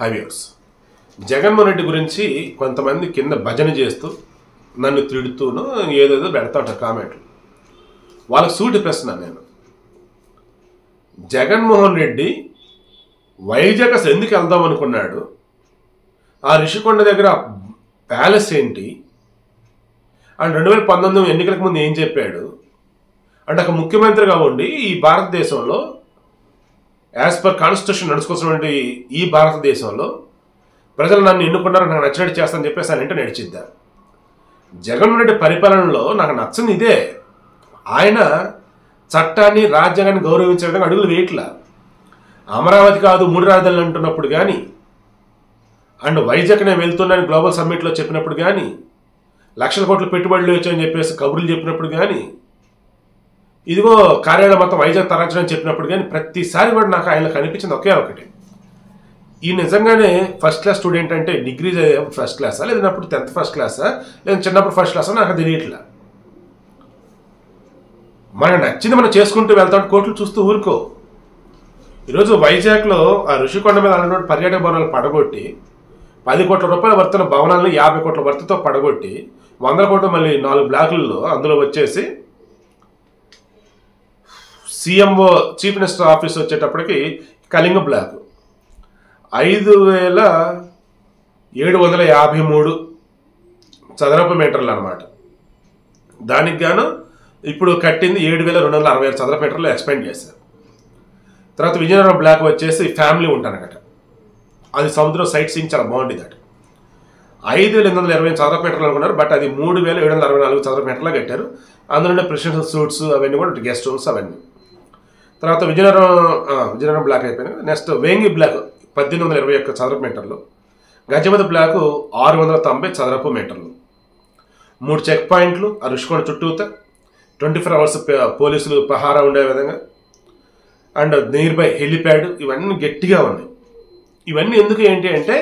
హైవ్యూర్స్ జగన్మోహన్ రెడ్డి గురించి కొంతమంది కింద భజన చేస్తూ నన్ను తిడుతూను ఏదేదో పెడతా ఉంటారు కామెంట్లు. వాళ్ళకి సూటి ప్రశ్న నేను. జగన్మోహన్ రెడ్డి వైజాగ్ అసలు ఎందుకు వెళ్దాం అనుకున్నాడు? ఆ రిషికొండ దగ్గర ప్యాలెస్ ఏంటి? అండ్ రెండు వేల పంతొమ్మిది ఎన్నికలకు ముందు ఏం చెప్పాడు? అంటే ఒక ముఖ్యమంత్రిగా ఉండి ఈ భారతదేశంలో యాజ్ పర్ కాన్స్టిట్యూషన్ నడుచుకోవాల్సినటువంటి ఈ భారతదేశంలో ప్రజలు నన్ను ఎన్నుకున్నారు నాకు నచ్చినట్టు చేస్తానని చెప్పేసి ఆయన అంటే నడిచిద్దా జగన్ రెడ్డి పరిపాలనలో నాకు నచ్చింది ఇదే ఆయన చట్టాన్ని రాజ్యాంగాన్ని గౌరవించే విధంగా అడుగులు వేయట్లా. అమరావతి కాదు మూడు రాజధానులు అంటున్నప్పుడు కానీ అండ్ వైజాగ్ నేను వెళ్తున్నాను గ్లోబల్ సమ్మిట్లో చెప్పినప్పుడు కానీ లక్షల కోట్ల పెట్టుబడులు వచ్చాయని చెప్పేసి కబుర్లు చెప్పినప్పుడు కానీ ఇదిగో కార్యాలయం మొత్తం వైజాగ్ తరచడం చెప్పినప్పుడు కానీ ప్రతిసారి కూడా నాకు ఆయన కనిపించింది ఒకే ఒకటి. ఈ నిజంగానే ఫస్ట్ క్లాస్ స్టూడెంట్ అంటే డిగ్రీ ఫస్ట్ క్లాసా లేదన్నప్పుడు టెన్త్ ఫస్ట్ క్లాసా లేదా చిన్నప్పుడు ఫస్ట్ క్లాసా నాకు తెలియట్లా. మనకు నచ్చింది మనం చేసుకుంటూ వెళ్తాం కోట్లు చూస్తూ ఊరుకో. ఈరోజు వైజాగ్లో ఆ ఋషికొండ మీద అన్నటువంటి పర్యాటక భవనాలు పడగొట్టి పది కోట్ల రూపాయల వర్తన భవనాలను యాభై కోట్ల వర్తతో పడగొట్టి వందల కోట్లు మళ్ళీ నాలుగు బ్లాకుల్లో అందులో వచ్చేసి సీఎంఓ చీఫ్ మినిస్టర్ ఆఫీస్ వచ్చేటప్పటికి కళింగ బ్లాక్. ఐదు వేల ఏడు వందల యాభై మూడు చదరపు మీటర్లు అనమాట దానికి గాను ఇప్పుడు కట్టింది ఏడు వేల రెండు వందల అరవై ఆరు చదరపు మీటర్లు ఎక్స్పెండ్ చేశారు. తర్వాత విజయనగరం బ్లాక్ వచ్చేసి ఫ్యామిలీ ఉంటానన్నమాట అది సముద్రం సైట్ సీయింగ్ చాలా బాగుండేది అట. ఐదు వేల ఎనిమిది వందల ఇరవై చదరపు మీటర్లు అనుకున్నారు బట్ అది మూడు వేల ఏడు వందల అరవై నాలుగు చదరపు మీటర్లు కట్టారు. అందులోనే ప్రెసిడెన్షియల్ సూట్స్ అవన్నీ కూడా గెస్ట్ రూమ్స్ అవన్నీ. తర్వాత విజయనగరం విజయనగరం బ్లాక్ అయిపోయినాయి నెక్స్ట్ వేంగి బ్లాక్ పద్దెనిమిది వందల ఇరవై ఒక్క చదరపు మీటర్లు. గజపతి బ్లాక్ ఆరు వందల తొంభై చదరపు మీటర్లు. మూడు చెక్ పాయింట్లు ఆ రుషికొండ చుట్టూత. ట్వంటీ ఫోర్ అవర్స్ పోలీసులు పహారా ఉండే విధంగా. అండ్ నియర్ బై హెలిప్యాడ్ ఇవన్నీ గట్టిగా ఉన్నాయి. ఇవన్నీ ఎందుకు ఏంటి అంటే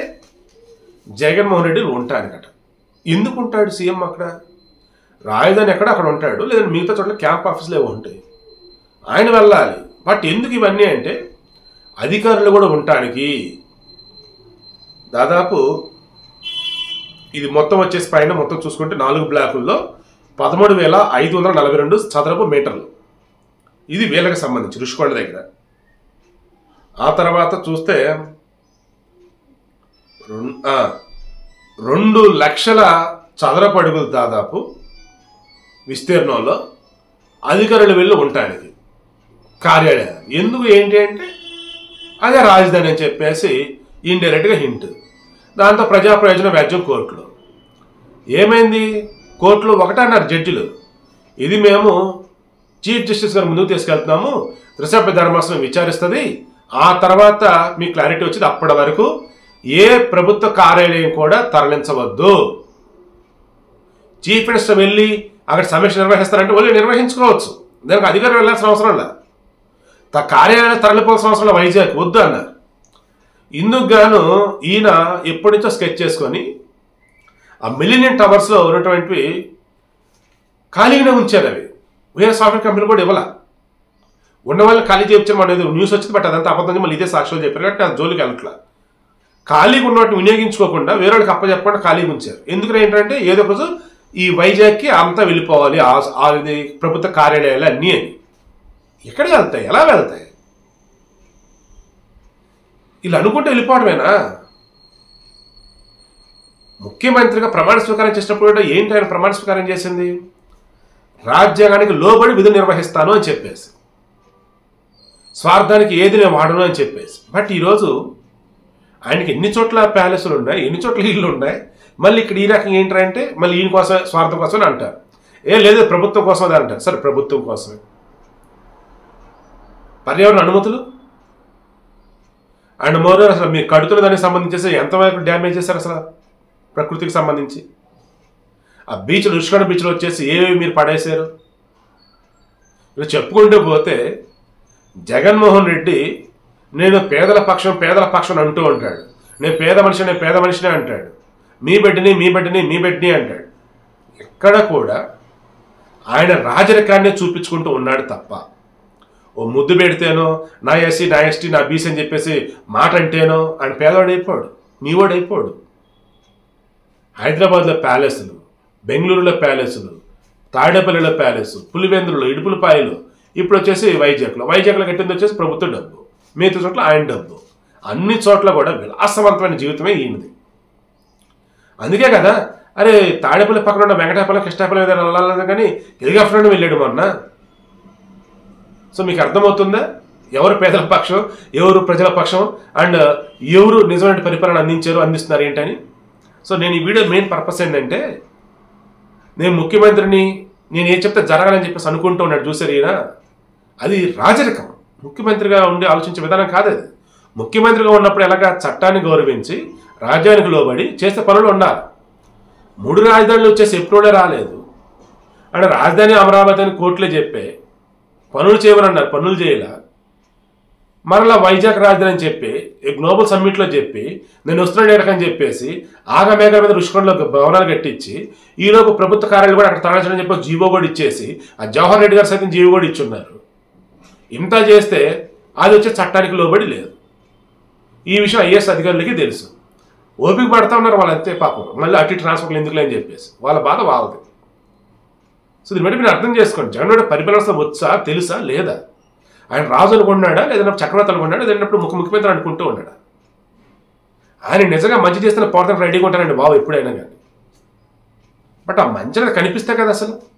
జగన్మోహన్ రెడ్డి ఉంటాడనమాట ఎందుకు ఉంటాడు సీఎం అక్కడ? రాజధాని ఎక్కడ? అక్కడ ఉంటాడు. లేదంటే మిగతా చోట్ల క్యాంప్ ఆఫీసులు ఏవో ఉంటాయి. ఆయన వెళ్ళాలి. బట్ ఎందుకు ఇవన్నీ అంటే అధికారులు కూడా ఉండటానికి దాదాపు ఇది మొత్తం వచ్చేసి పైన మొత్తం చూసుకుంటే నాలుగు బ్లాకుల్లో పదమూడు వేల ఐదు వందల నలభై రెండు చదరపు మీటర్లు. ఇది వీళ్ళకి సంబంధించి రుషికొండ దగ్గర. ఆ తర్వాత చూస్తే రెండు లక్షల చదరపు అడుగులు దాదాపు విస్తీర్ణంలో అధికారులు వెళ్ళి ఉండటానికి. కార్యాలయం. ఎందుకు ఏంటి అంటే అదే రాజధాని అని చెప్పేసి ఇండైరెక్ట్గా హింట్. దాంతో ప్రజా ప్రయోజన వ్యాజ్యం కోర్టులో. ఏమైంది? కోర్టులో ఒకటన్నారు జడ్జిలు. ఇది మేము చీఫ్ జస్టిస్ గారు ముందుకు తీసుకెళ్తున్నాము త్రిసభ్య ధర్మాసనం విచారిస్తుంది ఆ తర్వాత మీ క్లారిటీ వచ్చింది అప్పటి వరకు ఏ ప్రభుత్వ కార్యాలయం కూడా తరలించవద్దు. చీఫ్ మినిస్టర్ వెళ్ళి అక్కడ సమీక్ష నిర్వహిస్తారంటే వాళ్ళు నిర్వహించుకోవచ్చు. దానికి అధికారులు వెళ్ళాల్సిన అవసరం లేదు. త కార్యాలయం తరలిపోవాల్సిన అవసరం వైజాగ్ వద్దు అన్నారు. ఇందుకు గాను ఈయన ఎప్పటి నుంచో స్కెచ్ చేసుకొని ఆ మిలినియం టవర్స్లో ఉన్నటువంటివి ఖాళీగానే ఉంచారు అవి. వేరే సాఫ్ట్వేర్ కంపెనీ కూడా ఇవ్వాల. ఉన్న వాళ్ళని ఖాళీ చేయించడం అనేది న్యూస్ వచ్చింది బట్ అదంతా అబద్ధంగా మళ్ళీ ఇదే సాక్ష్యాలు చెప్పారు కాబట్టి నా జోలికి వెళ్ళట్లా. ఖాళీగా ఉన్నట్టు వినియోగించుకోకుండా వేరే వాళ్ళకి అప్పచెప్పకుండా ఖాళీగా ఉంచారు. ఎందుకంటే ఏంటంటే ఏదో ఒక రోజు ఈ వైజాగ్కి అంతా వెళ్ళిపోవాలి ఆ- ప్రభుత్వ కార్యాలయాలు అన్నీ అని. ఎక్కడికి వెళ్తాయి? ఎలా వెళ్తాయి? ఇలా అనుకుంటే వెళ్ళిపోవడమేనా? ముఖ్యమంత్రిగా ప్రమాణ స్వీకారం చేసినప్పుడు ఏంటి ఆయన ప్రమాణ స్వీకారం చేసింది? రాజ్యాంగానికి లోబడి విధులు నిర్వహిస్తాను అని చెప్పేసి. స్వార్థానికి ఏది నేను వాడను అని చెప్పేసి. బట్ ఈరోజు ఆయనకి ఎన్ని చోట్ల ప్యాలెస్లు ఉన్నాయి? ఎన్ని చోట్ల ఇల్లు ఉన్నాయి? మళ్ళీ ఇక్కడ ఈ రకంగా ఏంటంటే మళ్ళీ ఈయన కోసం స్వార్థం కోసం అని అంటారు. ఏ లేదు ప్రభుత్వం కోసం అది అంటారు. సరే ప్రభుత్వం కోసమే. పర్యావరణ అనుమతులు? అండ్ మోర్ అసలు మీరు కడుతున్న దానికి సంబంధించి ఎంతవరకు డ్యామేజ్ చేశారు అసలు ప్రకృతికి సంబంధించి? ఆ బీచ్లు రుషికొండ బీచ్లో వచ్చేసి ఏవేవి మీరు పడేశారు? ఇలా చెప్పుకుంటూ పోతే జగన్మోహన్ రెడ్డి నేను పేదల పక్షం పేదల పక్షం అంటూ ఉంటాడు. నేను పేద మనిషి నేను పేద మనిషినే అంటాడు. మీ బిడ్డని మీ బిడ్డని మీ బిడ్డని అంటాడు. ఎక్కడ కూడా ఆయన రాజరికాన్ని చూపించుకుంటూ ఉన్నాడు తప్ప ముద్దు పెడితేనో నా ఎస్సీ నా ఎస్టీ నా బీసీ అని చెప్పేసి మాట అంటేనో ఆయన పేదవాడు అయిపోడు మీవాడు అయిపోడు. హైదరాబాద్లో ప్యాలెస్లు బెంగళూరులో ప్యాలెస్లు తాడేపల్లిలో ప్యాలెస్ పులివెందులలో ఇడుపులపాయలు ఇప్పుడు వచ్చేసి వైజాగ్లో. వైజాగ్లో కట్టింది వచ్చేసి ప్రభుత్వ డబ్బు మిగతా చోట్ల ఆయన డబ్బు. అన్ని చోట్ల కూడా విలాసవంతమైన జీవితమే ఈయనది. అందుకే కదా అరే తాడేపల్లి పక్కన ఉన్న వెంకటాపల్లి కృష్ణాపల్లి మీద వెళ్ళాలని కానీ హెలికాప్టర్లో వెళ్ళాడు మొన్న. సో మీకు అర్థమవుతుందా? ఎవరు పేదల పక్షం ఎవరు ప్రజల పక్షం అండ్ ఎవరు నిజమైన పరిపాలన అందించారు అందిస్తున్నారు ఏంటని? సో నేను ఈ వీడియో మెయిన్ పర్పస్ ఏంటంటే నేను ముఖ్యమంత్రిని నేను ఏం చెప్తే జరగాలని చెప్పేసి అనుకుంటూ ఉన్నాడు చూసారు ఈయన. అది రాజరికం. ముఖ్యమంత్రిగా ఉండి ఆలోచించే విధానం కాదు అది. ముఖ్యమంత్రిగా ఉన్నప్పుడు ఎలాగా చట్టాన్ని గౌరవించి రాజ్యానికి లోబడి చేసే పనులు ఉండాలి మూడు రాజధానులు వచ్చేసి ఎప్పుడూనే రాలేదు. అంటే రాజధాని అమరావతి అని కోర్టులే చెప్పే పనులు చేయమని అన్నారు పనులు చేయలా. మరలా వైజాగ్ రాజధాని అని చెప్పి గ్లోబల్ సమ్మిట్లో చెప్పి నేను వస్తున్నాడు ఎడకని చెప్పేసి ఆగమేఘాల మీద రుషికొండలో భవనాలు కట్టించి ఈలోపు ప్రభుత్వ కార్యాలయం కూడా అక్కడ తరలించడం చెప్పి జీవో కూడా ఇచ్చేసి ఆ జవహర్ రెడ్డి గారు సైతం జీవో కూడా ఇచ్చున్నారు. ఇంత చేస్తే అది వచ్చే చట్టానికి లోబడి లేదు. ఈ విషయం ఐఏఎస్ అధికారులకి తెలుసు. ఓపిక పడతా ఉన్నారు వాళ్ళంతే పాపం. మళ్ళీ అటు ట్రాన్స్ఫర్లు ఎందుకులే అని చెప్పేసి. వాళ్ళ బాధ వాళ్ళది. సో దీన్ని బట్టి మీరు అర్థం చేసుకోండి. జగన్ పరిపాలన వచ్చా తెలుసా లేదా? ఆయన రాజు అనుకున్నాడా లేదంటే చక్రవర్తి అనుకున్నాడా లేదన్నప్పుడు ముఖ్య ముఖ్యమంత్రి అనుకుంటూ ఉన్నాడా? ఆయన నిజంగా మంచి చేస్తున్న పోరాటం రెడీగా ఉంటారండి బాబు ఎప్పుడైనా కానీ. బట్ ఆ మంచి కనిపిస్తే కదా అసలు.